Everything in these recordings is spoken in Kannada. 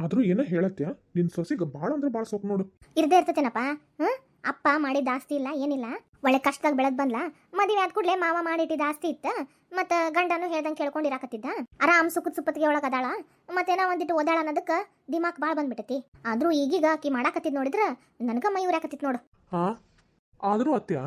ಆದ್ರೂ ಏನೋ ಹೇಳತ್ಯ ನಿನ್ ಸೊಸಿಗೆ ಭಾಳ ಅಂದ್ರೆ ಭಾಳ ಸೊಕ್ ನೋಡು. ಇರ್ದೇ ಇರ್ತತೇನಪ್ಪ ಹ್ಮ್? ಅಪ್ಪ ಮಾಡಿದ ಆಸ್ತಿ ಇಲ್ಲ ಏನಿಲ್ಲ. ಒಳ್ಳೆ ಕಷ್ಟದಾಗ ಬೆಳೆದ್ ಬಂದ್ಲ ಮದುವೆ ಆದ ಕೂಡಲೇ ಮಾವ ಮಾಡಿಟ್ಟಿದ್ದ ಆಸ್ತಿ ಇತ್ತ ಮತ್ತ ಗಂಡನು ಹೇಳ್ದಂಗೆ ಕೇಳ್ಕೊಂಡಿರಾಕತ್ತಿದ್ದ. ಆರಾಮ್ ಸುಖದ ಸುಪ್ಪತ್ತಿಗೆ ಒಳಗ ಅದಾಳ ಮತ್ತೇನೋ ಒಂದಿಟ್ಟು ಓದಾಳ ಅನ್ನೋದಕ್ಕ ದಿಮಾಕ್ ಬಾಳ್ ಬಂದ್ಬಿಟ್ಟತಿ. ಆದ್ರೂ ಈಗೀಗ ಆಕಿ ಮಾಡಾಕತ್ತಿದ್ ನೋಡಿದ್ರ ನನಗ ಮೈ ಉರಾಕತ್ತಿತ್ ನೋಡು. ಹಾ? ಆದ್ರೂ ಅತ್ಯ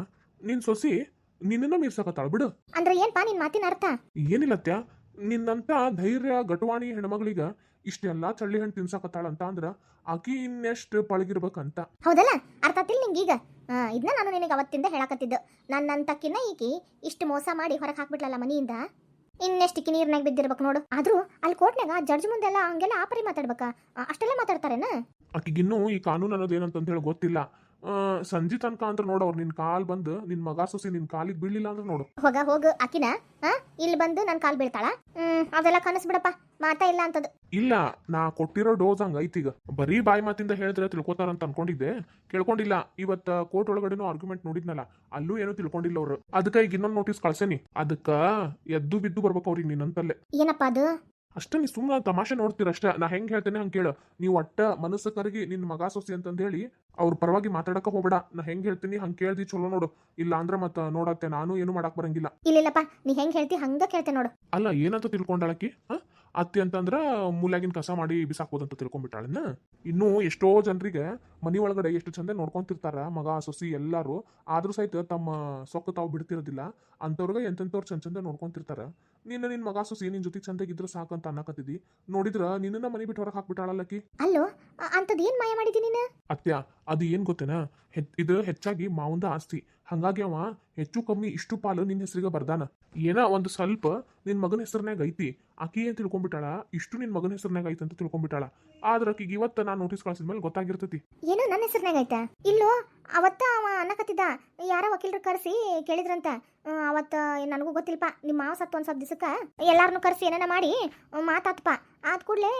ನಿನ್ ಸೊಸಿ ನಿನ್ನನ್ನ ಮೀರ್ಸಕತ್ತಾಳ ಬಿಡು. ಅಂದ್ರೆ ಏನ್ಪಾ ನಿನ್ ಮಾತಿನ ಅರ್ಥ? ಏನಿಲ್ಲತ್ಯ ನಿನ್ನಂತ ಧೈರ್ಯ ಘಟವಾಣಿ ಹೆಣ್ಮಗಳಿಗ ಇಷ್ಟೆಲ್ಲಾ ಚಳ್ಳಿ ಹಣ್ಣು ತಿನ್ಸಕತ್ತಾಳ ಅಂತ ಅಂದ್ರ ಆಕಿ ಇನ್ನೆಷ್ಟು ಪಳಗಿರ್ಬೇಕಂತ. ಹೌದಲ್ಲ? ಅರ್ಥ ಆತಿಲ್ ನಿಂಗೀಗ ಇದನ್ನ ನಾನು ನಿನಗೆ ಅವತ್ತಿಂದ ಹೇಳಕತ್ತಿದ್ದು. ನನ್ನಂತಕ್ಕಿನ್ನ ಈಕಿ ಇಷ್ಟು ಮೋಸ ಮಾಡಿ ಹೊರಗೆ ಹಾಕ್ಬಿಟ್ಲಲ್ಲ ಇನ್ನೆಷ್ಟು ಕಿ ನೀರ್ನಾಗ ಬಿದ್ದಿರ್ಬೇಕು ನೋಡು. ಆದ್ರೂ ಅಲ್ಲಿ ಕೋರ್ಟ್ನಾಗ ಜಡ್ಜ್ ಮುಂದೆಲ್ಲ ಹಂಗೆಲ್ಲ ಆಪರಿ ಮಾತಾಡ್ಬೇಕಾ? ಅಷ್ಟೆಲ್ಲ ಮಾತಾಡ್ತಾರೇನ? ಆಕಿಗಿನ್ನೂ ಈ ಕಾನೂನು ಅನ್ನೋದು ಏನಂತಂತ ಹೇಳಿ ಗೊತ್ತಿಲ್ಲ. ಸಂಜೆ ತನಕ ಅಂದ್ರೆ ನೋಡು ಅವ್ರು ನಿನ್ ಕಾಲ್ ಬಂದು ನಿನ್ ಮಗ ಸೊಸಿ ನಿನ್ ಕಾಲಿಗೆ ಬೀಳಿಲ್ಲ ಅಂದ್ರೆ ನೋಡು. ಹೋಗ ಹೋಗು ಆಕಿನ ಹಾ ಇಲ್ಲಿ ಬಂದು ನನ್ ಕಾಲ್ ಬೀಳ್ತಾಳ. ಹ್ಮ್ ಅದೆಲ್ಲ ಕನಸ್ಬಿಡಪ್ಪ ಮಾತಾ ಇಲ್ಲ ಅಂತದು. ಇಲ್ಲ ನಾ ಕೊಟ್ಟಿರೋ ಡೋಸ್ ಹಂಗ ಐತಿಗ ಬರೀ ಬಾಯಿ ಮಾತಿಂದ ಹೇಳಿದ್ರೆ ತಿಳ್ಕೊತಾರ ಅಂತ ಅನ್ಕೊಂಡಿದ್ದೆ. ಕೇಳ್ಕೊಂಡಿಲ್ಲ ಇವತ್ತ ಕೋರ್ಟ್ ಒಳಗಡೆನೂ ಆರ್ಗ್ಯುಮೆಂಟ್ ನೋಡಿದ್ನಲ್ಲ ಅಲ್ಲೂ ಏನೂ ತಿಳ್ಕೊಂಡಿಲ್ಲ ಅವ್ರು. ಅದಕ್ಕೆ ಈಗ ಇನ್ನೊಂದು ನೋಟಿಸ್ ಕಳ್ಸೇನಿ. ಅದಕ್ಕ ಎದ್ದು ಬಿದ್ದು ಬರ್ಬೇಕು ಅವ್ರಿಗೆ ನಿನ್ನಂತಲ್ಲೇ ಏನಪ್ಪ ಅದು? ಅಷ್ಟೇ ನೀ ಸುಮ್ಮನೆ ತಮಾಷೆ ನೋಡ್ತೀರ ಅಷ್ಟೇ. ನಾ ಹೆಂಗೆ ಹೇಳ್ತೇನೆ ಹಂಗೆ ಕೇಳು. ನೀವು ಒಟ್ಟ ಮನಸ್ಸು ಕರಗಿ ನಿನ್ನ ಮಗ ಸೊಸಿ ಅಂತಂದ ಹೇಳಿ ಅವ್ರ ಪರವಾಗಿ ಮಾತಾಡಕ ಹೋಗ್ಬೇಡ. ನಾ ಹೆಂಗೆ ಹೇಳ್ತೀನಿ ಹಂಗೆ ಕೇಳ್ದಿ ಚಲೋ ನೋಡು. ಇಲ್ಲ ಅಂದ್ರೆ ಮತ್ತೆ ನೋಡತ್ತೆ. ನಾನು ಏನು ಮಾಡಕ್ ಬರಂಗಿಲ್ಲ. ಇಲ್ಲಿಲ್ಲಪ್ಪ ನೀ ಹೆಂಗೆ ಹೇಳ್ತಿ ಹಂಗ ಕೇಳ್ತೆ ನೋಡು. ಅಲ್ಲ ಏನಂತ ತಿಳ್ಕೊಂಡಾಳಕಿ ಹಾ? ಅತ್ತಿ ಅಂತಂದ್ರ ಮೂಲ್ಯಾಗಿನ ಕಸ ಮಾಡಿ ಬಿಸಾಕ್ಬೋದಂತ ತಿಳ್ಕೊಂಡ್ಬಿಟ್ಟಾಳನ್ನ ಇನ್ನೂ. ಎಷ್ಟೋ ಜನರಿಗೆ ಮನಿ ಒಳಗಡೆ ಎಷ್ಟು ಚಂದ ನೋಡ್ಕೊಂತಿರ್ತಾರ ಮಗ ಸೊಸಿ ಎಲ್ಲಾರು. ಆದ್ರೂ ಸಹಿತ ತಮ್ಮ ಸೊಕ್ಕ ತಾವು ಬಿಡ್ತಿರೋದಿಲ್ಲ. ಅಂಥವ್ರಿಗೆ ಎಂತೆಂಥವ್ರು ಚಂದ ಚಂದ ನೋಡ್ಕೊಂತಿರ್ತಾರ. ನಿನ್ನ ನಿನ್ ಮಗ ಸೊಸಿ ನಿನ್ ಜೊತೆ ಚಂದಾಗಿದ್ರೆ ಸಾಕಂತ ಅನ್ನಕತ್ತಿದಿ. ನೋಡಿದ್ರ ನಿನ್ನ ಮನಿ ಬಿಟ್ಟು ಹೊರಗೆ ಹಾಕ್ಬಿಟ್ಟಾಳಲ್ಲಕಿ ಅಲ್ಲೋ ಅಂತದೇನ್ ಮಾಯ ಮಾಡಿದಿ ನೀನು? ಅತ್ಯ ಅದು ಏನ್ ಗೊತ್ತೇನ? ಇದು ಹೆಚ್ಚಾಗಿ ಮಾವಂದ ಆಸ್ತಿ. ಹಂಗಾಗಿ ಅವ ಹೆಚ್ಚು ಕಮ್ಮಿ ಇಷ್ಟು ಪಾಲು ನಿನ್ನ ಹೆಸರಿಗೆ ಬರ್ದಾನ. ಏನ ಒಂದು ಸ್ವಲ್ಪ ನಿನ್ನ ಮಗನ ಹೆಸರಿನಾಗ ಐತಿ. ಆಕಿ ಏನ್ ತಿಳ್ಕೊಂಡ್ಬಿಟ್ಟಾಳ? ಇಷ್ಟು ನಿನ್ನ ಮಗನ ಹೆಸರಿನಾಗ ಐತಿ ಅಂತ ತಿಳ್ಕೊಂಡ್ಬಿಟ್ಟಾಳ. ಆದ್ರ ಆಕಿಗೆ ಇವತ್ತ ನಾನು ನೋಟಿಸ್ ಕಳ್ಸಿದ್ಮೇಲೆ ಗೊತ್ತಾಗಿರ್ತೈತಿ. ಏನೋ? ನನ್ನ ಹೆಸರ್ನಾಗ ಐತ ಇಲ್ಲೋ? ಅವತ್ತ ಅವ ಅನ್ನಕತ್ತಿದ್ದ ಯಾರ ವಕೀಲರು ಕರೆಸಿ ಕೇಳಿದ್ರಂತ. ಅವತ್ತ ನನಗೂ ಗೊತ್ತಿಲ್ಪ ನಿಮ್ಮ ಮಾವ ಸತ್ತು ಒಂದ್ ಸ್ವಲ್ಪ ದಿವಸಕ್ಕ. ಎಲ್ಲಾರನು ಕರೆಸಿ ಏನೇನ ಮಾಡಿ ಮಾತಾತ್ಪ. ಆದ ಕೂಡಲೇ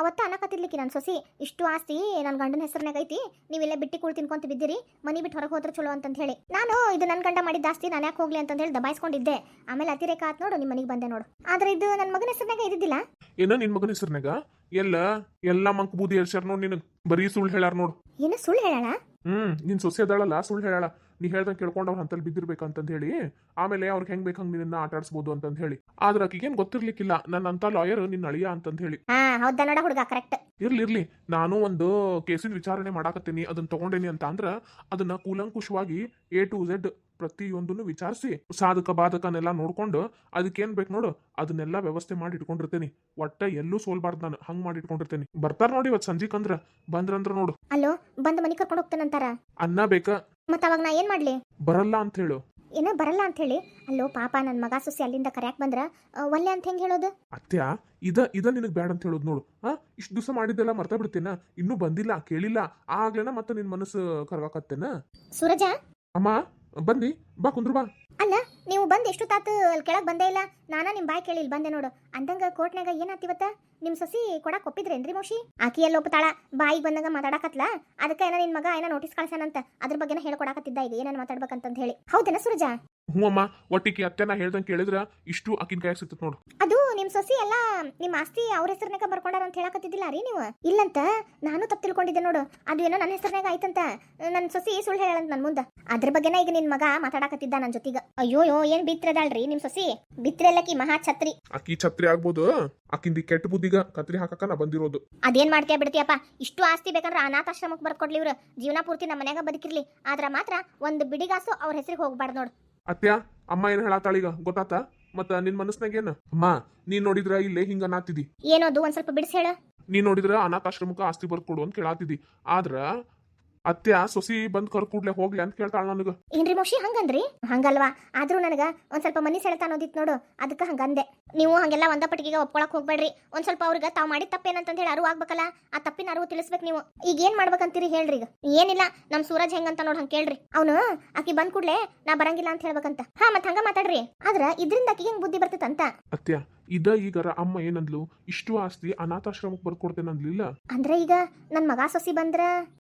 ಅವತ್ತ ಅನ್ನಕತ್ತಿದ್ಲಿಕ್ಕೆ ನನ್ನ ಸೊಸಿ. ಇಷ್ಟು ಆಸ್ತಿ ನನ್ನ ಗಂಡನ ಹೆಸರಿನಾಗ ಐತಿ. ನೀವೆಲ್ಲ ಬಿಟ್ಟಿ ಕೂಳ್ ತಿನ್ಕೊಂತ ಬಿದ್ದಿರಿ. ಮನಿ ಬಿಟ್ಟು ಹೊರಗೆ ಹೋದ್ರೆ ಚಲೋ ಅಂತ ಹೇಳಿ. ನಾನು ಇದು ನನ್ನ ಗಂಡ ಮಾಡಿದ ಆಸ್ತಿ ನಾನು ಯಾಕೆ ಹೋಗ್ಲಿ ಅಂತ ಹೇಳಿ ದಬಾಯಿಸ್ಕೊಂಡಿದ್ದೆ. ಆಮೇಲೆ ಅತಿರೇಕ ಆತ್ ನೋಡು ನಿಮ್ಮ ಮನೆಗೆ ಬಂದೆ ನೋಡು. ಆದ್ರೆ ಇದು ನನ್ನ ಮಗನ ಹೆಸರಿನಾಗ ಇದ್ದಿದ್ದಿಲ್ಲ? ಏನೋ ನಿನ್ನ ಮಗನ ಹೆಸರಿನಾಗ ಎಲ್ಲ ಎಲ್ಲ ಮಂಕ್ ಬೂದಿ ಹೇಳ್ಸ್ಯಾರ ನೋಡ್ ನಿನಗ್. ಬರೀ ಸುಳ್ಳು ಹೇಳಾರ ನೋಡು. ಏನ ಸುಳ್ಳು ಹೇಳೋಣ ಹ್ಮ್ ನಿನ್ ಸೊಸೆ ಅದಾಳಲ್ಲ ಸುಳ್ಳು ಹೇಳಾಳ ನೀ ಹೇಳ್ದಂಗೆ ಕೇಳ್ಕೊಂಡು ಅವ್ರ ಹಂತಲ್ಲಿ ಬಿದ್ದಿರ್ಬೇಕಂತಂದ್ ಹೇಳಿ ಆಮೇಲೆ ಅವ್ರಿಗೆ ಹೆಂಗ್ ಬೇಕಂಗ್ ನಿನ್ನ ಆಟ ಆಡ್ಸ್ಬೋದು ಅಂತ ಹೇಳಿ. ಆದ್ರ ಆಕಿಗೇನ್ ಗೊತ್ತಿರ್ಲಿಕ್ಕಿಲ್ಲ ನನ್ನ ಅಂತ ಲಾಯರ್ ನಿನ್ನ ಅಳಿಯ ಅಂತಂದ್ ಹೇಳಿ. ಹಾ ಹೌದಾ ನೋಡ ಹುಡುಗ ಕರೆಕ್ಟ್. ಇರ್ಲಿ ಇರ್ಲಿ. ನಾನು ಒಂದು ಕೇಸಿನ ವಿಚಾರಣೆ ಮಾಡಾಕತ್ತೀನಿ ಅದನ್ನ ತಗೊಂಡೇನಿ ಅಂತ ಅಂದ್ರ ಅದನ್ನ ಕೂಲಂಕುಷವಾಗಿ ಎ ಟು ಝೆಡ್ ಪ್ರತಿಯೊಂದನ್ನು ವಿಚಾರಿಸಿ ಸಾಧಕ ಬಾಧಕನೆಲ್ಲ ನೋಡ್ಕೊಂಡು ಅದಕ್ಕೇನ್ ಬೇಕು ನೋಡು ಅದನ್ನೆಲ್ಲ ವ್ಯವಸ್ಥೆ ಮಾಡಿ ಇಟ್ಕೊಂಡಿರ್ತೇನೆ. ಒಟ್ಟ ಎಲ್ಲೂ ಸೋಲ್ಬಾರ್ದು ನಾನು ಹಂಗ್ ಮಾಡಿ ಇಟ್ಕೊಂಡಿರ್ತೇನೆ. ಬರ್ತಾರ ನೋಡಿ ಇವತ್ ಸಂಜೀಕ್ ಅಂದ್ರ ಬಂದ್ರಂದ್ರ ನೋಡು. ಅಲ್ಲೋ ಬಂದು ಮನೆ ಕರ್ಕೊಂಡು ಹೋಗ್ತಾನಂತಾರ ಅನ್ನ ಬೇಕಾ? ಮತ್ತ ಅವಾಗ ನಾ ಏನ್ ಮಾಡ್ಲಿ? ಬರಲ್ಲ ಅಂತ ಹೇಳು. ಏನೋ ಬರಲ್ಲ ಅಂತ ಹೇಳಿ? ಅಲ್ಲೋ ಪಾಪ ನನ್ನ ಮಗ ಸೊಸಿ ಅಲ್ಲಿಂದ ಕರ್ಯಾಕ್ ಬಂದ್ರ ಒಲ್ಲೆ ಅಂತ ಹೆಂಗ್ ಹೇಳೋದು? ಅತ್ಯಾ ಇದ ಇದ ನಿನಗ್ ಬ್ಯಾಡ ಅಂತ ಹೇಳೋದು ನೋಡು. ಹಾ ಇಷ್ಟು ದಿವಸ ಮಾಡಿದ್ದೆಲ್ಲ ಮರ್ತ ಬಿಡ್ತೇನ? ಇನ್ನೂ ಬಂದಿಲ್ಲ ಕೇಳಿಲ್ಲ. ಆಗ್ಲೇನ ಮತ್ತೆ ನಿನ್ ಮನಸ್ಸು ಕರ್ಗಾಕತ್ತೇನ ಸೂರಜ? ಅಮ್ಮ? ಬಂದಿ ಬಾ ಕುಂದ್ರು ಬಾ. ಅಲ್ಲ ನೀವು ಬಂದ್ ಎಷ್ಟು ತಾತು ಅಲ್ಲಿ ಕೆಳಗ್ ಬಂದೇ ಇಲ್ಲ? ನಾನಾ ನಿಮ್ ಬಾಯ್ ಕೇಳಿ ಇಲ್ಲಿ ಬಂದೆ ನೋಡು. ಅಂದಂಗ ಕೋರ್ಟ್ನಾಗ ಏನಾತಿವತ್ತ? ನಿಮ್ ಸಸಿ ಕೊಡಕ್ ಒಪ್ಪಿದ್ರೇನ್ರಿ ಮೋಶಿ? ಆಕಿ ಎಲ್ಲ ಒಪ್ಪತಾಳ ಬಾಯಿಗೆ ಬಂದಾಗ ಮಾತಾಡಕತ್ಲ? ಅದಕ್ಕೆ ಏನ ನಿನ್ ಮಗ ಏನ ನೋಟಿಸ್ ಕಳ್ಸಾನಂತ ಅದ್ರ ಬಗ್ಗೆನ ಹೇಳ್ಕೊಡಕತ್ತಿದ್ದ ಈಗ ಏನೇನು ಮಾತಾಡ್ಬೇಕಂತ ಹೇಳಿ. ಹೌದೇನ ಸುರಜಾ? ಹ್ಞೂ ಅಮ್ಮ ಒಟ್ಟಿಗೆ ಅತ್ತೆನ ಹೇಳ್ದಂಗೆ ಕೇಳಿದ್ರ ಇಷ್ಟು ಆಕಿನ ಕೈ ಸಿಗ್ತದೆ ನೋಡು. ಅದು ನಿಮ್ ಸೊಸಿ ಎಲ್ಲ ನಿಮ್ ಆಸ್ತಿ ಅವ್ರ ಹೆಸರ್ನಾಗ ಬರ್ಕೊಂಡಾರ ಅಂತ ಹೇಳಕತ್ತಿದ್ದಿಲ್ಲ ರೀ ನೀವು? ಇಲ್ಲಂತ ನಾನು ತಪ್ಪು ತಿಳ್ಕೊಂಡಿದ್ದೆ ನೋಡು. ಅದು ಏನೋ ನನ್ನ ಹೆಸರ್ನಾಗ ಆಯ್ತಂತ. ನನ್ನ ಸೊಸಿ ಸುಳ್ಳು ಹೇಳಂತ ನನ್ ಮುಂದ. ಅದ್ರ ಬಗ್ಗೆನ ಈಗ ನಿನ್ ಮಗ ಮಾತಾಡಕತ್ತಿದ್ದ ನನ್ನ ಜೊತೆಗ. ಅಯ್ಯೋಯೋ ಏನ್ ಬಿತ್ರದಾಳ್ರಿ ನಿಮ್ ಸೊಸಿ? ಬಿತ್ರೆಲ್ಲಕಿ ಮಹಾ ಛತ್ರಿ. ಅಕ್ಕಿ ಛತ್ರಿ ಆಗ್ಬೋದು. ಅಕ್ಕಿಂದ ಕೆಟ್ಟ ಬುದ್ಧಿಗ ಕತ್ರಿ ಹಾಕಕ ನಾ ಬಂದಿರೋದು. ಅದೇನ್ ಮಾಡ್ತೀಯ ಬಿಡ್ತೀಯಪ್ಪ? ಇಷ್ಟು ಆಸ್ತಿ ಬೇಕಂದ್ರೆ ಅನಾಥಾಶ್ರಮಕ್ಕೆ ಬರ್ಕೊಡ್ಲಿ ಇವ್ರು. ಜೀವನ ಪೂರ್ತಿ ನಮ್ಮ ಮನ್ಯಾಗ ಬದುಕಿರ್ಲಿ. ಆದ್ರ ಮಾತ್ರ ಒಂದು ಬಿಡಿಗಾಸು ಅವ್ರ ಹೆಸರಿಗೆ ಹೋಗ್ಬಾರ್ದು ನೋಡು. ಅತ್ಯ ಅಮ್ಮ ಏನ್ ಹೇಳತ್ತಾಳೀಗ ಗೊತ್ತಾತ? ಮತ್ತ ನಿನ್ ಮನಸ್ನಾಗ ಏನ? ಅಮ್ಮ ನೀನ್ ನೋಡಿದ್ರ ಇಲ್ಲೇ ಹಿಂಗ ಅನ್ನಾತಿದಿ ಏನೋದು ಒಂದ್ ಸ್ವಲ್ಪ ಬಿಡಿಸಿ ಹೇಳ. ನೀನ್ ನೋಡಿದ್ರ ಅನಾಥಾಶ್ರಮಕ್ಕ ಆಸ್ತಿ ಬರ್ಕೊಡು ಅಂತ ಕೇಳಾತಿದಿ. ಆದ್ರ ಅತ್ಯ ಸೊಸಿ ಬಂದ್ ಕರ್ ಕೂಡ್ಲೆ ಹೋಗ್ಲಿ ಅಂತ ಕೇಳ್ತಾಳ ನನಗ. ಏನ್ರಿ ಮೋಶಿ ಹಂಗಂದ್ರಿ? ಹಂಗಲ್ವಾ? ಆದ್ರೂ ನನಗ ಒಂದ್ ಸ್ವಲ್ಪ ಮನಿ ಸೆಳೆತ ಅನ್ನೋದಿತ್ತು ನೋಡು ಅದಕ್ಕೆ ಹಂಗಂದೆ. ನೀವು ಹಂಗೆಲ್ಲ ಒಂದ ಪಟ್ಟಿಗೆ ಒಪ್ಕೊಳಕ್ ಹೋಗ್ಬೇಡ್ರಿ. ಒಂದ್ ಸ್ವಲ್ಪ ಅವ್ರಿಗೆ ತಾವ್ ಮಾಡಿದ ತಪ್ಪೇನಂತ ಹೇಳಿ ಅರಿವು ಆಗ್ಬೇಕಲ್ಲ ಆ ತಪ್ಪಿನ ಅರಿವು ತಿಳಿಸ್ಬೇಕು ನೀವು. ಈಗ ಏನ್ ಮಾಡ್ಬೇಕಂತೀರಿ ಹೇಳ್ರಿ ಈಗ. ಏನಿಲ್ಲ ನಮ್ ಸೂರಜ್ ಹೆಂಗಂತ ನೋಡ್ ಹಂಗ ಕೇಳ್ರಿ. ಅವನು ಆಕಿ ಬಂದ್ ಕೂಡ್ಲೆ ನಾ ಬರಂಗಿಲ್ಲ ಅಂತ ಹೇಳ್ಬೇಕಂತ. ಹಾ ಮತ್ ಹಂಗ ಮಾತಾಡ್ರಿ. ಆದ್ರ ಇದ್ರಿಂದ ಆಕಿಗೆ ಹೆಂಗ್ ಬುದ್ಧಿ ಬರ್ತೈತಂತ? ಅತ್ಯ ಇದ ಈಗರ ಅಮ್ಮ ಏನಂದ್ಲು? ಇಷ್ಟು ಆಸ್ತಿ ಅನಾಥಾಶ್ರಮಕ್ಕೆ ಬರ್ಕೊಡ್ತೇನೆ ಅಂದ್ಲಿಲ್ಲ ಅಂದ್ರೆ ಈಗ ನನ್ ಮಗ ಸೊಸಿ ಬಂದ್ರ?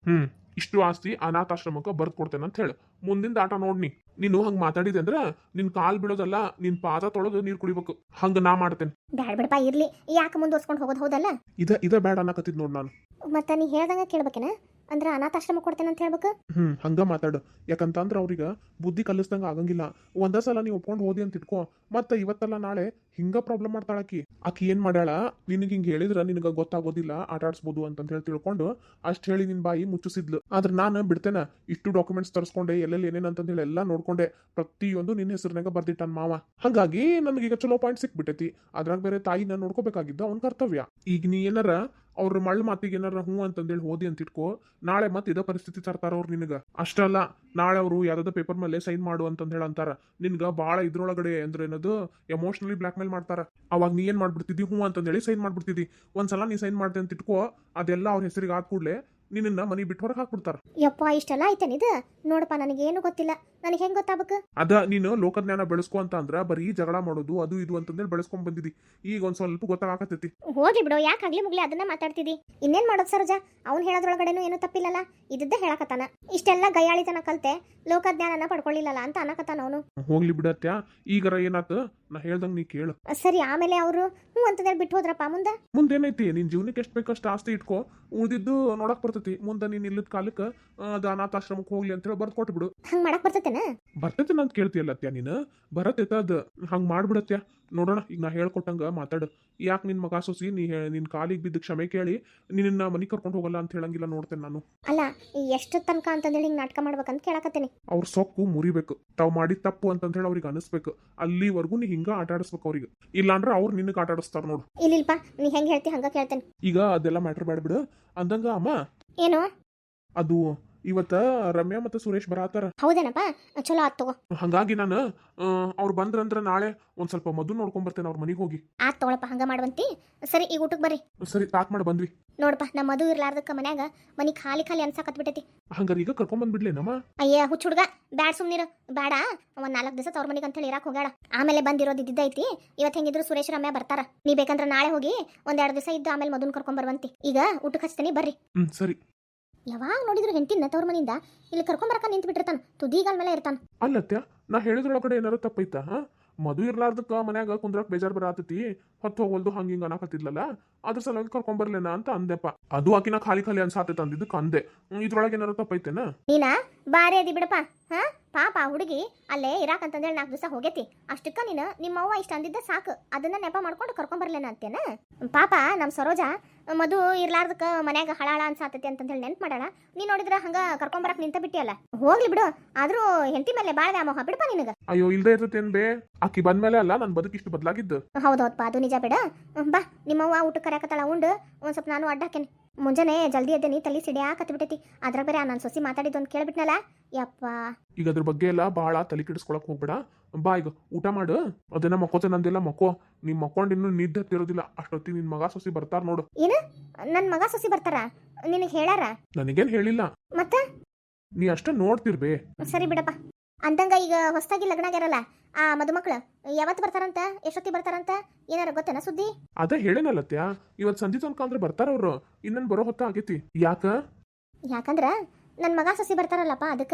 ಹ್ಮ್. ಇಷ್ಟು ಆಸ್ತಿ ಅನಾಥಾಶ್ರಮಕ್ಕೆ ಬರ್ದು ಕೊಡ್ತೇನೆ ಅಂತ ಹೇಳು. ಮುಂದಿಂದ ಆಟ ನೋಡ್ನಿ ನೀನು ಹಂಗ ಮಾತಾಡಿದೆ ಅಂದ್ರ ನಿನ್ ಕಾಲ್ ಬಿಡೋದಲ್ಲ ನಿನ್ ಪಾದ ತೊಳೆದು ನೀರ್ ಕುಡಿಬೇಕು. ಹಂಗ ನಾ ಮಾಡ್ತೇನೆ. ಬ್ಯಾಡ್ ಬಿಡಪ್ಪ ಇರ್ಲಿ. ಯಾಕೆ ಮುಂದುವರ್ಸ್ಕೊಂಡು ಹೋಗೋದು ಹೌದಲ್ಲ? ಇದ ಇದ ಬ್ಯಾಡ ಅನ್ನಕತ್ತಿದ್ ನೋಡ್ ನಾನು. ಮತ್ತೆ ನೀ ಹೇಳ್ದಂಗ ಕೇಳ್ಬೇಕೇನ? ಅಂದ್ರೆ ಅನಾಥಾಶ್ರಮ ಕೊಡ್ತೇನೆ ಅಂತ ಹೇಳ್ಬೇಕು? ಹ್ಮ್, ಹಂಗ ಮಾತಾಡು. ಯಾಕಂತಂದ್ರ ಅವ್ರಿಗ ಬುದ್ಧಿ ಕಲಿಸ್ದಂಗ ಆಗಂಗಿಲ್ಲ. ಒಂದ ಸಲ ನೀವು ಒಪ್ಕೊಂಡು ಹೋದಿ ಅಂತ ಇಟ್ಕೋ. ಮತ್ತ ಇವತ್ತಲ್ಲ ನಾಳೆ ಹಿಂಗ ಪ್ರಾಬ್ಲಮ್ ಮಾಡ್ತಾಳ ಆಕಿ. ಆಕಿ ಏನ್ ಮಾಡ್ಯಾಳ? ನಿನಗೆ ಹಿಂಗ ಹೇಳಿದ್ರ ನಿನಗ ಗೊತ್ತಾಗೋದಿಲ್ಲ, ಆಟ ಆಡ್ಸ್ಬೋದು ಅಂತ ಹೇಳಿ ತಿಳ್ಕೊಂಡು ಅಷ್ಟ್ ಹೇಳಿ ನಿನ್ ಬಾಯಿ ಮುಚ್ಚಿಸಿದ್ಲು. ಆದ್ರ ನಾನು ಬಿಡ್ತೇನೆ? ಇಷ್ಟು ಡಾಕ್ಯುಮೆಂಟ್ಸ್ ತರ್ಸ್ಕೊಂಡೆ, ಎಲ್ಲೆಲ್ಲಿ ಏನೇನ್ ಅಂತ ಹೇಳಿ ಎಲ್ಲ ನೋಡ್ಕೊಂಡೆ. ಪ್ರತಿಯೊಂದು ನಿನ್ನ ಹೆಸರಿನಾಗ ಬರ್ದಿಟ್ಟಾನ ಮಾವ. ಹಂಗಾಗಿ ಈಗ ಚಲೋ ಪಾಯಿಂಟ್ ಸಿಕ್ಬಿಟ್ಟೈತಿ. ಅದ್ರಾಗ ಬೇರೆ ತಾಯಿನ ನೋಡ್ಕೋಬೇಕಾಗಿದ್ದ ಅವ್ನ ಕರ್ತವ್ಯ. ಈಗ ನೀ ಏನಾರ ಅವ್ರ ಮಳ್ಳ ಮಾತಿಗೆ ಏನಾರ ಹ್ಞೂ ಅಂತಂದೇಳಿ ಹೋದಿ ಅಂತ ಇಟ್ಕೋ, ನಾಳೆ ಮತ್ತೆ ಇದೇ ಪರಿಸ್ಥಿತಿ ತರ್ತಾರ ಅವ್ರು ನಿನಗ. ಅಷ್ಟಲ್ಲ ನಾಳೆ ಅವರು ಯಾವ್ದಾದ ಪೇಪರ್ ಮೇಲೆ ಸೈನ್ ಮಾಡು ಅಂತಂದು ಹೇಳಿ ಅಂತಾರ. ನಿನ್ಗ ಭಾಳ ಇದ್ರೊಳಗಡೆ ಅಂದ್ರೆ ಏನದು ಎಮೋಷನಲಿ ಬ್ಲ್ಯಾಕ್ ಮೇಲ್ ಮಾಡ್ತಾರ. ಅವಾಗ ನೀ ಏನು ಮಾಡ್ಬಿಡ್ತಿದ್ದಿ, ಹ್ಞೂ ಅಂತಂದೇಳಿ ಸೈನ್ ಮಾಡ್ಬಿಡ್ತಿದ್ದಿ. ಒಂದ್ಸಲ ನೀ ಸೈನ್ ಮಾಡ್ದೆ ಅಂತ ಇಟ್ಕೋ, ಅದೆಲ್ಲ ಅವ್ರ ಹೆಸರಿಗೆ ಆದ ಕೂಡಲೇ ನಿನ್ನ ಮನಿ ಬಿಟ್ಟು ಹೊರಗೆ ಹಾಕ್ಬಿಡ್ತಾರ. ಯಪ್ಪ ಇಷ್ಟೆಲ್ಲ ಐತೇನಿದು ನೋಡಪ್ಪ ನನಗೇನು ಗೊತ್ತಿಲ್ಲ. ನನಗೆ ಹೆಂಗ್ ಗೊತ್ತಾಗಬೇಕು? ಅದ ನೀನು ಲೋಕಜ್ಞಾನ ಬೆಳೆಸ್ಕೊ ಅಂತ ಅಂದ್ರ ಬರೀ ಜಗಳ ಮಾಡೋದು ಅದು ಇದು ಅಂತಂದೇಳಿ ಬೆಳೆಸ್ಕೊಂಡ್ ಬಂದಿದ್ದಿ ಈಗ ಒಂದ್ ಸ್ವಲ್ಪ ಗೊತ್ತಾಗತ್ತೈತಿ ಹೋಗ್ಲಿ ಬಿಡು ಯಾಕೆ ಆಗ್ಲಿ ಮುಗ್ಲಿ ಅದನ್ನ ಮಾತಾಡ್ತಿದ್ದಿ ಇನ್ನೇನ್ ಮಾಡೋದು ಸರೋಜ? ಅವ್ನ್ ಹೇಳೋದ್ರೊಳಗಡೆನೂ ಏನು ತಪ್ಪಿಲ್ಲಲ್ಲ? ಇದ್ದದ್ದೇ ಹೇಳಕತ್ತಾನ. ಇಷ್ಟೆಲ್ಲ ಗಯಾಳಿತನ ಕಲ್ತೆ ಲೋಕಜ್ಞಾನನ ಪಡ್ಕೊಳ್ಳಿಲ್ಲಲ್ಲ ಅಂತ ಅನ್ನಕತ್ತಾನ ಅವನು. ಹೋಗ್ಲಿ ಬಿಡತ್ಯ ಈಗರ ಏನಾತ? ನಾ ಹೇಳ್ದಂಗ್ ನೀ ಕೇಳು. ಸರಿ ಆಮೇಲೆ ಅವರು? ಹ್ಞೂ ಅಂತಂದೇಳಿ ಬಿಟ್ಟು ಹೋದ್ರಪ್ಪ ಮುಂದೆ? ಮುಂದೇನೈತಿ? ನಿನ್ ಜೀವನಕ್ಕೆ ಎಷ್ಟು ಬೇಕಷ್ಟು ಆಸ್ತಿ ಇಟ್ಕೋ. ಉಳಿದಿದ್ದು ನೋಡಕ್ ಬರ್ತೈತಿ. ಮುಂದೆ ನೀನ್ ಇಲ್ಲದ ಕಾಲಕ್ಕೆ ಅದು ಅನಾಥಾಶ್ರಮಕ್ಕೆ ಹೋಗ್ಲಿ ಅಂತೇಳಿ ಬರ್ದು ಕೊಟ್ಬಿಡು. ಹಂಗ್ ಮಾಡಕ್ ಬರ್ತೈತೇನ? ಬರ್ತೈತಿ ಅಂತ ಕೇಳ್ತೀಯಲ್ಲ ಅತ್ಯ ನೀನು? ಬರತೈತ ಅದ. ಹಂಗ್ ಮಾಡ್ಬಿಡತ್ಯ ನೋಡೋಣ ಈಗ ನಾ ಹೇಳ್ಕೊಟ್ಟಂಗ ಮಾತಾಡು. ಯಾಕೆ ನಿನ್ ಮಗ ಸೊಸಿ ನೀ ಹೇ- ನಿನ್ ಕಾಲಿಗೆ ಬಿದ್ದ ಕ್ಷಮೆ ಕೇಳಿ ನಿನ್ನ ಮನಿ ಕರ್ಕೊಂಡು ಹೋಗಲ್ಲ ಅಂತ ಹೇಳಂಗಿಲ್ಲ ನೋಡ್ತೇನೆ ನಾನು. ಅಲ್ಲ ಎಷ್ಟು ತನಕ ಅಂತಂದೇಳಿ ಹಿಂಗ್ ನಾಟಕ ಮಾಡ್ಬೇಕಂತ ಕೇಳಕತ್ತೇನೆ. ಅವ್ರ ಸೊಕ್ಕು ಮುರಿಬೇಕು. ತಾವ್ ಮಾಡಿದ ತಪ್ಪು ಅಂತ ಹೇಳಿ ಅವ್ರಿಗೆ ಅನಿಸ್ಬೇಕು. ಅಲ್ಲಿವರೆಗೂ ನೀ ಹಿಂಗ ಆಟ ಆಡಿಸ್ಬೇಕು ಅವ್ರಿಗೆ. ಇಲ್ಲಾಂದ್ರೆ ಅವ್ರು ನಿನ್ನ ಆಟ ಆಡಿಸ್ತಾರ ನೋಡು. ಇಲ್ಲಿಲ್ಪ ನೀ ಹೆಂಗ್ ಹೇಳ್ತಿ ಹಂಗ ಕೇಳ್ತೇನೆ. ಈಗ ಅದೆಲ್ಲ ಮ್ಯಾಟ್ರ್ ಬೇಡ ಬಿಡು. ಅಂದಂಗ ಅಮ್ಮ ಏನು? ಅದು ಇವತ್ತ ರಮ್ಯಾ ಮತ್ತು ಸುರೇಶ್ ಬರಾತಾರ ಹೌದೇನಪ್ಪ? ಚಲೋ ಆತ್ ತಗೋ. ಹಂಗಾಗಿ ನಾನು ಅವ್ರು ಬಂದ್ರಂದ್ರ ನಾಳೆ ಒಂದ್ ಸ್ವಲ್ಪ ಮದ್ದು ನೋಡ್ಕೊಂಡ್ ಬರ್ತೇನೆ ಅವ್ರ ಮನೆಗೆ ಹೋಗಿ. ಆತ್ ತಗೊಳಪ್ಪ ಹಂಗ ಮಾಡುವಂತಿ. ಸರಿ ಈಗ ಊಟಕ್ಕೆ ಬರ್ರಿ. ಸರಿ ತಾಕ್ ಮಾಡಿ ಬಂದ್ವಿ. ನೋಡಪ್ಪ ನಮ್ಮ ಮದು ಇರ್ಲಾರ್ದಕ್ಕ ಮನ್ಯಾಗ ಮನಿ ಖಾಲಿ ಖಾಲಿ ಅನ್ಸಾಕತ್ ಬಿಟ್ಟೈತಿ. ಹಂಗಾರ ಈಗ ಕರ್ಕೊಂಡ್ ಬಂದ್ಬಿಡ್ಲೇನಮ್ಮ ಅಯ್ಯ ಹುಚ್ಚ ಹುಡ್ಗ ಬ್ಯಾಡ್ ಸುಮ್ನಿರ ಬ್ಯಾಡ ಒಂದ್ ನಾಲ್ಕು ದಿವಸ ತವ್ರ ಮನಿಗೆ ಅಂತ ಹೇಳಿ ಇರಾಕ್ ಹೋಗ್ಯಾಳ. ಆಮೇಲೆ ಬಂದಿರೋದು ಇದ್ದಿದ್ದೈತಿ ಇವತ್ ಹೆಂಗಿದ್ರು ಸುರೇಶ್ ರಮ್ಯ ಬರ್ತಾರ. ನೀ ಬೇಕಂದ್ರ ನಾಳೆ ಹೋಗಿ ಒಂದ್ ಎರಡು ದಿವಸ ಇದ್ದು ಆಮೇಲೆ ಮದುನ್ ಕರ್ಕೊಂಡ್ ಬರ್ವಂತಿ. ಈಗ ಊಟಕ್ಕೆ ಹಚ್ತೇನೆ ಬರ್ರಿ. ಹ್ಮ್ ಸರಿ. ಯಾವಾಗ ನೋಡಿದ್ರು ಹೆಂಡತಿನ ತವ್ರ ಮನೆಯಿಂದ? ಇಲ್ಲಿ ಕರ್ಕೊಂಡ್ ಬರಕ ನಿಂತು ಬಿಟ್ಟಿರ್ತಾನ ತುದಿಗಾಲ್ ಮೇಲೆ ಇರ್ತಾನ. ಅಲ್ಲತ್ಯ ನಾ ಹೇಳಿದ್ರೊಳಗಡೆ ಏನಾರು ತಪ್ಪೈತಾ ಹಾ? ಮದು ಇರ್ಲಾರ್ದಕ್ಕ ಮನ್ಯಾಗ ಕುಂದ್ರಕ್ ಬೇಜಾರ್ ಬರಾತತಿ ಹೊತ್ತು ಹೋಗಲ್ದು ಹಂಗ ಹಿಂಗ ಅನ್ನಕತ್ತಿದ್ಲಲ್ಲ ಅದ್ರ ಸಲುವಾಗಿ ಕರ್ಕೊಂಡ್ ಬರ್ಲೇನ ಅಂತ ಅಂದೆಪ್ಪ. ಅದು ಆಕಿನ ಖಾಲಿ ಖಾಲಿ ಅನ್ಸಾತೈತೆ ಅಂದಿದ್ದಕ್ಕೆ ಅಂದೆ. ಹ್ಮ್, ಇದ್ರೊಳಗೆ ಏನಾರು ತಪ್ಪೈತೇನ? ನೀನಾ? ಬಾರಿ ಅದಿ ಬಿಡಪ್ಪ ಹಾ? ಪಾಪ ಹುಡುಗಿ ಅಲ್ಲೇ ಇರಾಕಂತಂದೇಳಿ ನಾಲ್ಕು ದಿವಸ ಹೋಗೇತಿ. ಅಷ್ಟಕ್ಕ ನೀನು ನಿಮ್ಮವ್ವ ಇಷ್ಟ ಅಂದಿದ್ದ ಸಾಕು. ಅದನ್ನ ನೆಪ ಮಾಡ್ಕೊಂಡು ಕರ್ಕೊಂಬರ್ಲೇನ ಅಂತೇನ ಪಾಪ ನಮ್ಮ ಸರೋಜ ಮಧು ಇರ್ಲಾರ್ದಕ್ಕ ಮನ್ಯಾಗ ಹಳಾಳ ಅನ್ಸಾತೈತಿ ಅಂತಂದೇಳಿ ನೆನ್ಪು ಮಾಡಾಳ. ನೀ ನೋಡಿದ್ರ ಹಂಗ ಕರ್ಕೊಂಬರಕ್ ನಿಂತ ಬಿಟ್ಟಿಯಲ್ಲ? ಹೋಗ್ಲಿ ಬಿಡು. ಆದ್ರೂ ಹೆಂಡತಿ ಮೇಲೆ ಬಾಳ ವ್ಯಾಮೋಹ ಬಿಡಪ್ಪ ನಿನಗ. ಅಯ್ಯೋ ಇಲ್ದೇ ಇರ್ತೇನ್ ಬೇ? ಆಕಿ ಬಂದ್ಮೇಲೆ ಅಲ್ಲ ನನ್ ಬದುಕಿಷ್ಟು ಬದಲಾಗಿದ್ದು. ಹೌದೌದಪ್ಪ ಅದು ನಿಜ ಬಿಡ. ಬಾ ನಿಮ್ಮವ್ವ ಊಟಕ್ಕೆ ಕರೆಯಕತ್ತಳ ಉಂಡು. ಒಂದ್ ಸ್ವಲ್ಪ ನಾನು ಅಡ್ಡಾಕೇನಿ ಮುಂಜಾನೆ ಜಲ್ದಿ ಎದ್ದೇನಿ ತಲೆ ಸಿಡಿಯಾಕತ್ ಬಿಟ್ಟೈತಿ ಅದ್ರ ಬೇರೆ ನನ್ನ ಸೊಸಿ ಮಾತಾಡಿದ್ದು ಅಂತ ಕೇಳ್ಬಿಟ್ನಲ್ಲ? ಯಪ್ಪ. ಈಗ ಅದ್ರ ಬಗ್ಗೆ ಎಲ್ಲ ಭಾಳ ತಲೆ ಕೆಡಿಸ್ಕೊಳಕ್ ಹೋಗ್ಬೇಡ. ಬಾ ಈಗ ಊಟ ಮಾಡು. ಅದನ್ನ ಮಕ್ಕೋತೆ ನಂದೆಲ್ಲ ಮಕ್ಕೋ. ನೀ ಮಕ್ಕೊಂಡ್ ಇನ್ನು ನಿದ್ದೆ ಹತ್ತಿರೋದಿಲ್ಲ. ಅಷ್ಟೊತ್ತಿ ನಿನ್ ಮಗ ಸೊಸಿ ಬರ್ತಾರ ನೋಡು. ನನ್ ಮಗ ಸೊಸಿ ಬರ್ತಾರ? ನಿನಗೆ ಹೇಳಾರ? ನನಗೇನ್ ಹೇಳಿಲ್ಲ. ಮತ್ತೆ? ನೀ ಅಷ್ಟ ನೋಡ್ತಿರ್ಬೇ. ಸರಿ ಬಿಡಪ್ಪ. ಅಂದಂಗ ಈಗ ಹೊಸದಾಗಿ ಲಗ್ನ ಆಗ್ಯಾರಲ್ಲ ಆ ಮದುಮಕ್ಳು ಯಾವತ್ತು ಬರ್ತಾರಂತ ಎಷ್ಟೊತ್ತಿ ಬರ್ತಾರಂತ ಏನಾರ ಗೊತ್ತೇನ ಸುದ್ದಿ? ಅದ ಹೇಳೇನಲ್ಲತ್ಯ ಇವತ್ ಸಂಜೆ ತನಕ ಅಂದ್ರೆ ಬರ್ತಾರ ಅವ್ರು ಇನ್ನೊಂದು ಬರೋ ಹೊತ್ತ ಆಗೈತಿ ಯಾಕ? ಯಾಕಂದ್ರ ನನ್ ಮಗ ಸಸಿ ಬರ್ತಾರಲ್ಲಪ್ಪ ಅದಕ್ಕ.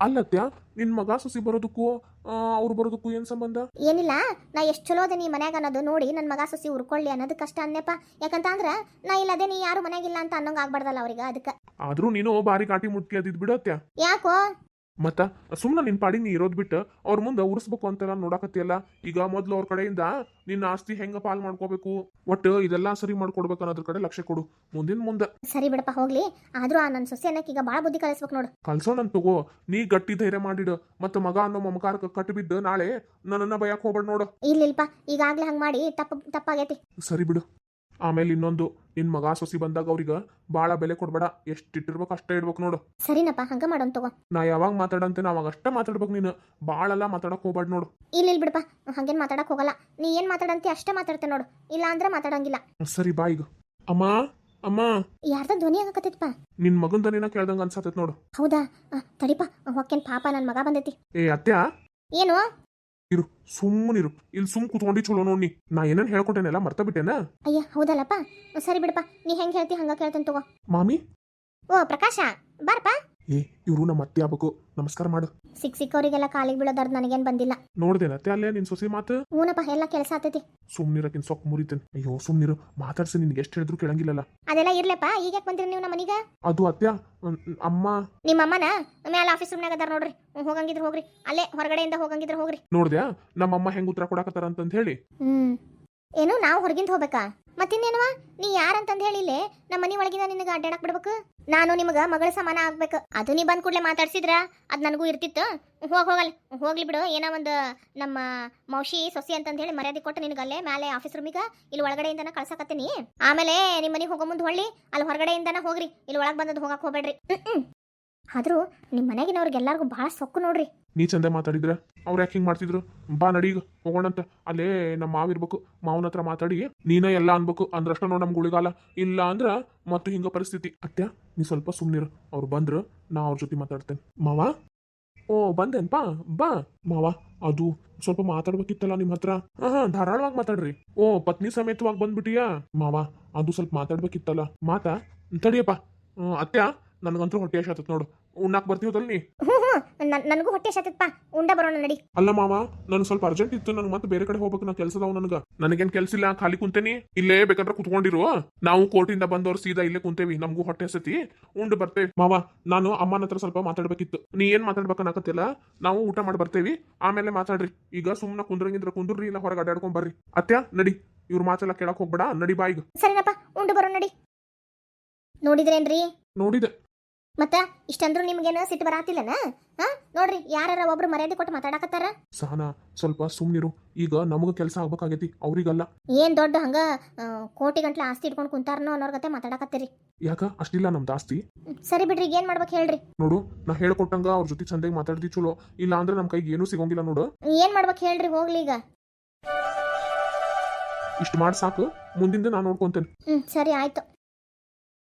ಅಲ್ಲತ್ಯ ನಿನ್ ಮಗ ಸೊಸಿ ಬರೋದಕ್ಕೂ ಅವ್ರು ಬರೋದಕ್ಕೂ ಏನ್ ಸಂಬಂಧ? ಏನಿಲ್ಲ ನಾ ಎಷ್ಟು ಚಲೋ ಅದೇ ನೀ ಮನ್ಯಾಗ ಅನ್ನೋದು ನೋಡಿ ನನ್ನ ಮಗ ಸಸಿ ಉರ್ಕೊಳ್ಳಿ ಅನ್ನೋದು ಕಷ್ಟ ಅನ್ನೆಪ್ಪ ಯಾಕಂತ ಅಂದ್ರ ನಾ ಇಲ್ಲದೆ ನೀ ಯಾರು ಮನ್ಯಾಗಿಲ್ಲ ಅಂತ ಅನ್ನೋಂಗ್ ಆಗ್ಬಾರ್ದಲ್ಲ ಅವ್ರಿಗೆ ಅದಕ್ಕ. ಆದ್ರೂ ನೀನು ಬಾರಿ ಕಾಟಿ ಮುಟ್ಟಿ ಅದಿದ್ ಬಿಡತ್ಯ ಯಾಕೋ? ಮತ್ತ ಸುಮ್ಮನೆ ನಿನ್ ಪಾಡಿ ನೀ ಇರೋದ್ ಬಿಟ್ಟು ಅವ್ರ ಮುಂದೆ ಉರ್ಸ್ಬೇಕು ಅಂತೆಲ್ಲ ನೋಡಾಕತ್ತಿಯಲ್ಲ? ಈಗ ಮೊದ್ಲು ಅವ್ರ ಕಡೆಯಿಂದ ನಿನ್ನ ಆಸ್ತಿ ಹೆಂಗ ಪಾಲ್ ಮಾಡ್ಕೋಬೇಕು? ಒಟ್ಟು ಇದೆಲ್ಲ ಸರಿ ಮಾಡ್ಕೊಡ್ಬೇಕು ಅನ್ನೋದ್ರ ಕಡೆ ಲಕ್ಷ್ಯ ಕೊಡು. ಮುಂದಿನ ಮುಂದೆ. ಸರಿ ಬಿಡಪ್ಪ ಹೋಗ್ಲಿ. ಆದ್ರೂ ಆ ನನ್ನ ಸೊಸಿ ಅನ್ನಕ್ಕೆ ಈಗ ಭಾಳ ಬುದ್ಧಿ ಕಲಿಸ್ಬೇಕು ನೋಡು. ಕಲ್ಸೋಣ ತಗೋ. ನೀ ಗಟ್ಟಿ ಧೈರ್ಯ ಮಾಡಿಡು. ಮತ್ತ ಮಗ ಅನ್ನೋ ಮಮಕಾರಕ್ಕೆ ಕಟ್ಟು ಬಿದ್ದು ನಾಳೆ ನನ್ನನ್ನ ಬಯಕ್ ಹೋಗ್ಬೇಡ ನೋಡು. ಇಲ್ಲಿಲ್ಪ ಈಗಾಗ್ಲೇ ಹಂಗ್ ಮಾಡಿ ತಪ್ಪ ತಪ್ಪಾಗೈತಿ. ಸರಿ ಬಿಡು. ಆಮೇಲೆ ಇನ್ನೊಂದು ನಿನ್ ಮಗ ಸೊಸಿ ಬಂದಾಗ ಅವ್ರಿಗೆ ಬಾಳ ಬೆಲೆ ಕೊಡ್ಬೇಡ ಎಷ್ಟ್ ಇಟ್ಟಿರ್ಬೇಕು ಅಷ್ಟೇ ಇಡ್ಬೇಕು ನೋಡು. ಸರಿನಪ್ಪ ಹಂಗ ಮಾಡೋನ್ ತಗೋ. ನಾ ಯಾವಾಗ ಮಾತಾಡಂತೇನೆ ಅವಾಗ ಅಷ್ಟೇ ಮಾತಾಡ್ಬೇಕು ನೀನು. ಬಾಳೆಲ್ಲ ಮಾತಾಡಕ್ ಹೋಗ್ಬೇಡ ನೋಡು. ಇಲ್ಲ ಇಲ್ಲ ಬಿಡಪ್ಪ ಹಂಗೇನ್ ಮಾತಾಡಕ್ ಹೋಗಲ್ಲ. ನೀ ಏನ್ ಮಾತಾಡಂತಿ ಅಷ್ಟೇ ಮಾತಾಡ್ತೆ ನೋಡು. ಇಲ್ಲ ಅಂದ್ರೆ ಮಾತಾಡಂಗಿಲ್ಲ. ಸರಿ ಬಾ ಈಗ. ಅಮ್ಮ ಅಮ್ಮ. ಯಾರ್ದ ಧ್ವನಿ ಆಗಕತ್ತೈತಪ್ಪ ನಿನ್ ಮಗಂದನೇನ ಕೇಳ್ದಂಗ ಅನ್ಸತ್ತ ನೋಡು. ಹೌದಾ? ಆ, ತಡಿಪ ಹೊಕ್ಕೇನ್ ಪಾಪ ನನ್ ಮಗ ಬಂದೈತಿ. ಏ ಅತ್ಯ ಏನು? ಇರು ಸುಮ್ಮನಿರು ಇಲ್ಲಿ ಸುಮ್ ಕುತ್ಕೊಂಡಿ ಚಲೋ ನೋಡಿ ನಾ. ಏನೇನ್ ಹೇಳ್ಕೊಟ್ಟೇನೆಲ್ಲ ಮರ್ತ ಬಿಟ್ಟೇನ ಅಯ್ಯ ಹೌದಲ್ಲಪ್ಪ? ಸರಿ ಬಿಡಪ್ಪ ನೀ ಹೆಂಗ್ ಹೇಳ್ತಿ ಹಂಗ ಕೇಳ್ತೇನೆ ತಗೋ. ಮಾಮಿ? ಓ ಪ್ರಕಾಶ ಬಾರಪ್ಪ. ಏ ಇವರು ನಮ್ಮ ಅತ್ತೆ ಆಗ್ಬೇಕು. ನಮಸ್ಕಾರ ಮಾಡು. ಸಿಕ್ ಸಿಕ್ಕವರಿಗೆಲ್ಲ ಕಾಲಿಗೆ ಬೀಳೋದಾರ್ದು ನನಗೇನು ಬಂದಿಲ್ಲ. ನೋಡ್ದೇನ ಅತ್ತೆ ಅಲ್ಲೇ ನಿನ್ ಸೊಸಿ ಮಾತು? ಹೂನಪ್ಪ ಎಲ್ಲ ಕೆಲಸ ಆತೈತಿ. ಸುಮ್ನಿರಕಿನ್ ಸೊಕ್ ಮುರಿತೇನೆ. ಅಯ್ಯೋ ಸುಮ್ನಿರು. ಮಾತಾಡ್ಸಿ ನಿನ್ಗೆ ಎಷ್ಟು ಹೇಳಿದ್ರು ಕೇಳಂಗಿಲ್ಲಲ್ಲ. ಅದೆಲ್ಲ ಇರ್ಲಪ್ಪ ಈಗ ಯಾಕೆ ಬಂದಿರ ನೀವು ನಮ್ಮ ಮನೆಗೆ ಅದು ಅತ್ಯ ಅಮ್, ಅಮ್ಮ. ನಿಮ್ಮ ಅಮ್ಮನ ಮ್ಯಾಲ ಆಫೀಸ್ ರೂಮ್ನಾಗ ಅದಾರ ನೋಡ್ರಿ. ಹ್ಮ್, ಹೋಗಂಗಿದ್ರೆ ಹೋಗ್ರಿ. ಅಲ್ಲೇ ಹೊರಗಡೆಯಿಂದ ಹೋಗಂಗಿದ್ರೆ ಹೋಗ್ರಿ. ನೋಡ್ದ್ಯಾ? ನಮ್ಮಮ್ಮ ಹೆಂಗ್ ಉತ್ತರ ಕೊಡಕತ್ತಾರ ಅಂತ ಹೇಳಿ. ಹ್ಮ್. ಏನು ನಾವು ಹೊರಗಿಂದ ಹೋಗ್ಬೇಕಾ? ಮತ್ತಿನ್ನೇನವ ನೀ ಯಾರಂತಂದ ಹೇಳಿಲ್ಲೇ ನಮ್ಮ ಮನೆ ಒಳಗಿಂದ ನಿನಗೆ ಅಡ್ಡಾಡಕ್ ಬಿಡ್ಬೇಕು? ನಾನು ನಿಮಗ ಮಗಳ ಸಮಾನ ಆಗ್ಬೇಕು. ಅದು ನೀ ಬಂದ್ ಕೂಡ್ಲೆ ಮಾತಾಡ್ಸಿದ್ರ? ಅದ್ ನನಗೂ ಇರ್ತಿತ್ತು. ಹೋಗ್, ಹೋಗಲ್. ಹೋಗ್ಲಿ ಬಿಡು. ಏನೋ ಒಂದು ನಮ್ಮ ಮೌಶಿ, ಸೊಸಿ ಅಂತಂದ ಹೇಳಿ ಮರ್ಯಾದೆ ಕೊಟ್ಟು ನಿನಗಲ್ಲೇ ಮೇಲೆ ಆಫೀಸ್ ರೂಮಿಗ ಇಲ್ಲಿ ಒಳಗಡೆಯಿಂದನ ಕಳ್ಸಕತ್ತೀನಿ. ಆಮೇಲೆ ನಿಮ್ಮ ಮನೆಗೆ ಹೋಗೋ ಮುಂದೆ ಹೊಳ್ಳಿ ಅಲ್ಲಿ ಹೊರಗಡೆಯಿಂದನ ಹೋಗ್ರಿ. ಇಲ್ಲಿ ಒಳಗೆ ಬಂದದ್ದು ಹೋಗಕ್ಕೆ ಹೋಗ್ಬೇಡ್ರಿ. ಆದ್ರೂ ನಿಮ್ಮ ಮನೆಗಿನವ್ರಿಗೆಲ್ಲರಿಗೂ ಭಾಳ ಸೊಕ್ಕು ನೋಡ್ರಿ. ನೀ ಚಂದ ಮಾತಾಡಿದ್ರ? ಅವ್ರು ಯಾಕೆ ಹಿಂಗೆ ಮಾಡ್ತಿದ್ರು? ಬಾ ನಡೀಗ ಹೋಗೋಣಂತ. ಅಲ್ಲೇ ನಮ್ಮ ಮಾವಿರ್ಬೇಕು ಮಾವನ ಹತ್ರ ಮಾತಾಡಿ, ನೀನ ಎಲ್ಲ ಅನ್ಬೇಕು. ಅಂದ್ರಷ್ಟ ನೋಡಿ ನಮ್ಗೆ ಉಳಿಗಾಲ ಇಲ್ಲ ಅಂದ್ರ ಮತ್ತು ಹಿಂಗ ಪರಿಸ್ಥಿತಿ. ಅತ್ಯ ನೀ ಸ್ವಲ್ಪ ಸುಮ್ನಿರು. ಅವ್ರು ಬಂದ್ರ, ನಾ ಅವ್ರ ಜೊತೆ ಮಾತಾಡ್ತೇನೆ. ಮಾವ? ಓ ಬಂದೇನ್ಪಾ ಬಾ ಮಾವ, ಅದು ಸ್ವಲ್ಪ ಮಾತಾಡ್ಬೇಕಿತ್ತಲ್ಲ ನಿಮ್ಮ ಹತ್ರ. ಹಾ ಧಾರಾಳವಾಗಿ ಮಾತಾಡ್ರಿ. ಓ, ಪತ್ನಿ ಸಮೇತವಾಗಿ ಬಂದ್ಬಿಟ್ಟಿಯಾ? ಮಾವ, ಅದು ಸ್ವಲ್ಪ ಮಾತಾಡ್ಬೇಕಿತ್ತಲ್ಲ. ಮಾತಾ? ತಡಿಯಪ್ಪ. ಅತ್ಯ ನನಗಂತೂ ಹೊಟ್ಟೆ ಹಸಿತತ್ ನೋಡು. ಉಣ್ಣಾಕ್ ಬರ್ತೀವಲ್ಲ ನೀ ಹ್ಞೂ ಹ್ಞೂ ನನ್- ನನಗೂ ಹೊಟ್ಟೆ ಸತ್ತಪ್ಪ ಉಂಡ ಬರೋಣ ನಡಿ. ಅಲ್ಲ ಮಾವ ನನ್ ಸ್ವಲ್ಪ ಅರ್ಜೆಂಟ್ ಇತ್ತು. ನನ್ ಮತ್ತೆ ಬೇರೆ ಕಡೆ ಹೋಗ್ಬೇಕು. ನಾ ಕೆಲಸದವ್ ನನಗ. ನನಗೇನ್ ಕೆಲ್ಸ ಇಲ್ಲ ಖಾಲಿ ಕುಂತೇನಿ. ಇಲ್ಲೇ ಬೇಕಂದ್ರೆ ಕುತ್ಕೊಂಡಿರು. ನಾವು ಕೋರ್ಟಿಂದ ಬಂದವ್ರು ಸೀದಾ ಇಲ್ಲೇ ಕುಂತೇವಿ. ನಮಗೂ ಹೊಟ್ಟೆ ಸತಿ ಉಂಡು ಬರ್ತೇವಿ. ಮಾವ ನಾನು ಅಮ್ಮನ ಹತ್ರ ಸ್ವಲ್ಪ ಮಾತಾಡ್ಬೇಕಿತ್ತು. ನೀ ಏನ್ ಮಾತಾಡ್ಬೇಕನ್ನಕತ್ತಿಲ್ಲ ನಾವು ಊಟ ಮಾಡಿ ಬರ್ತೇವಿ. ಆಮೇಲೆ ಮಾತಾಡ್ರಿ. ಈಗ ಸುಮ್ಮನೆ ಕುಂದ್ರಂಗಿದ್ರ ಕುಂದ್ರಿ ಇಲ್ಲ ಹೊರಗೆ ಅಡ್ಡಾಡ್ಕೊಂಡ್ ಬರ್ರಿ. ಅತ್ಯ ನಡಿ. ಇವ್ರ ಮಾತೆಲ್ಲ ಕೇಳಕ್ ಹೋಗ್ಬೇಡ. ನಡಿ ಬಾಯಿಗ ಸರಿನಪ್ಪ ಉಂಡು ಬರೋ ನಡಿ. ನೋಡಿದ್ರೇನ್ರಿ? ನೋಡಿದೆ. ಮತ್ತ ಇಷ್ಟಂದ್ರೂ ನಿಮ್ಗೇನ ಸಿಟ್ಟು ಬರಾತಿಲ್ಲನ? ಹಾ? ನೋಡ್ರಿ ಯಾರ ಒಬ್ರು ಮರ್ಯಾದೆ ಕೊಟ್ಟು ಮಾತಾಡಕತ್ತಾರ? ಸಹನಾ ಸ್ವಲ್ಪ ಸುಮ್ನಿರು. ಈಗ ನಮಗ ಕೆಲಸ ಆಗ್ಬೇಕಾಗೈತಿ ಅವ್ರಿಗಲ್ಲ. ಏನ್ ದೊಡ್ಡ ಹಂಗ ಕೋಟಿ ಗಂಟ್ಲೆ ಆಸ್ತಿ ಇಟ್ಕೊಂಡು ಕುಂತಾರನೋ ಅನ್ನೋರ್ ಗತೆ ಮಾತಾಡಕತ್ತೀರಿ. ಯಾಕ? ಅಷ್ಟಿಲ್ಲ ನಮ್ದು ಆಸ್ತಿ. ಸರಿ ಬಿಡ್ರಿ ಏನ್ ಮಾಡ್ಬೇಕು ಹೇಳ್ರಿ. ನೋಡು ನಾ ಹೇಳ್ಕೊಟ್ಟಂಗ ಅವ್ರ ಜೊತೆ ಚಂದಾಗಿ ಮಾತಾಡ್ದಿ ಚಲೋ. ಇಲ್ಲ ಅಂದ್ರೆ ನಮ್ ಕೈಗೆ ಏನೂ ಸಿಗೋಂಗಿಲ್ಲ ನೋಡು. ಏನ್ ಮಾಡ್ಬೇಕು ಹೇಳ್ರಿ ಹೋಗ್ಲಿ ಈಗ. ಇಷ್ಟು ಮಾಡಿ ಸಾಕು ಮುಂದಿಂದ ನಾನು ನೋಡ್ಕೊಂತೇನೆ. ಹ್ಮ್ ಸರಿ ಆಯ್ತು.